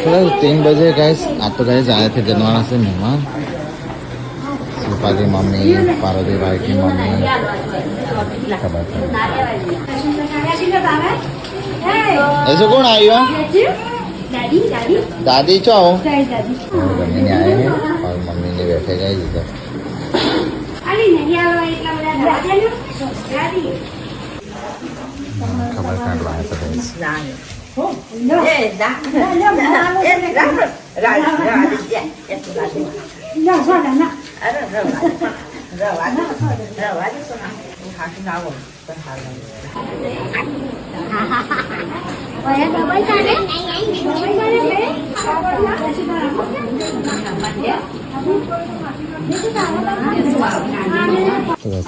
थोड़ा तीन बजे गैस आप तो गैस आए थे जंदवाड़ा से मेहमान शिल्पा मम्मी पार्वती भाई की मम्मी सब ऐसे कौन आई हो दादी चो मम्मी ने आए हैं और मम्मी ने बैठे गए इधर खबर कर रहा है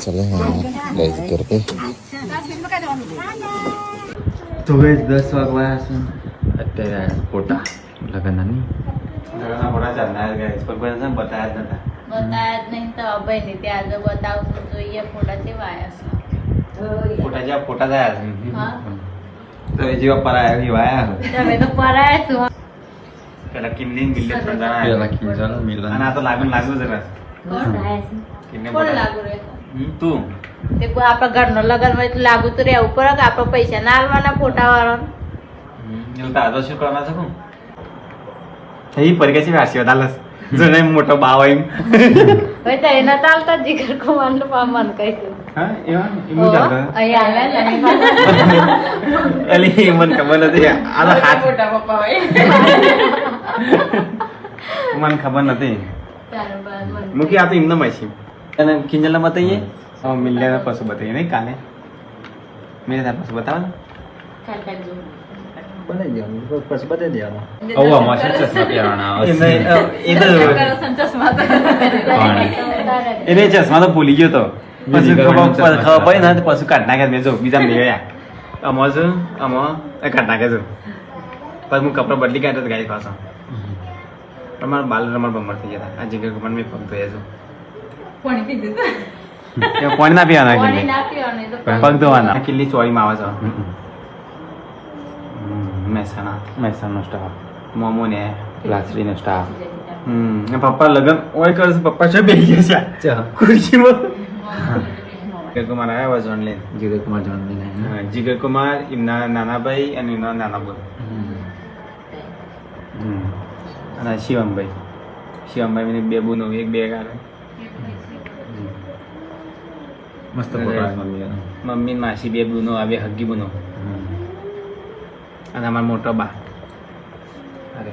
चले हैं गाइस करके તો ગઈ દસ વાગવા છે. અત્યારે ફોટા લગ્નની લગ્નના ફોટા ચાલના ગાઈસ પણ કોઈ નથી બતાવ્યા જ નતા. બતાયા જ નહીં તો અભય ને ત્યાં આજે બતાવશું જોઈએ ફોટા કેવા આવ્યા છે. ફોટા જેવા ફોટા થયા છે. હા. તો એ જેવા પરાયા એવા આયા તમે તો પરાયા છો. પેલા કિમની મિલ્લે પ્રધાન પેલા કિંજલ મિલન અને આ તો લાગુ લાગુ જરા કોણ લાગુ રહે તું. તે કોઈ આપણા ઘરનો લગન હોય તો લાગુ તો રહેવું પડે કે આપણે પૈસા ના આલવાના ફોટા વાળો. એવું તો શું કરવાના છો થઈ પરી છે આશીર્વાદ આલસ. જો મોટો બાવ એમ. હવે તો એના તાલતા જીગર કુમારનું મન કહીશું હા એવા એમ ચાલે. અહીંયા આવ્યા ને અલી મને ખબર નથી. આ તો હાથ મોટા પપ્પા હોય. મને ખબર નથી. મૂકી આ તો એમને મશી અને કિંજલને બતાવીએ? બતાવી દેવાનું આવું આમાં શું ચશ્મા પહેરવાના આવે એમને એ તો એને ચશ્મા તો ભૂલી ગયો તો. પછી ખબર પડી ને તો પછી કાઢ નાખે મેં જો બીજા મેં ગયા આમાં છું આમાં? કાઢ નાખે છું પછી હું કપડા બદલી કાઢતો ગાય પાછો. તમારા બાલ રમણ બમર થઈ ગયા હતા. આ જગ્યા કપડ મેં પગ ધોયા છું પાણી ના પીવાના પાણી કિલ્લી? ના પીવાનું, તો પગ ધોવાના કિલ્લી ચોરીમાં આવે છે. મહેસાણા. મહેસાણાનો સ્ટાફ મોમો ને લાચડીનો સ્ટાફ હમ પપ્પા લગન ઓય કરે છે પપ્પા છે બેસી ગયા છે. ખુરશીમાં જીગર કુમાર આવ્યા હોય જોણ લઈને જીગર કુમાર જોનની નહીં હા, જીગર કુમાર એમના નાનાભાઈ અને એમના નાના બોલ અને શિવમભાઈ. શિવમભાઈ બે બુનો એક બે ગાલે મસ્ત આવે મમ્મી મમ્મી માસી બે બુનો આવે હગી બુનો. અને અમારા મોટો બા. અરે.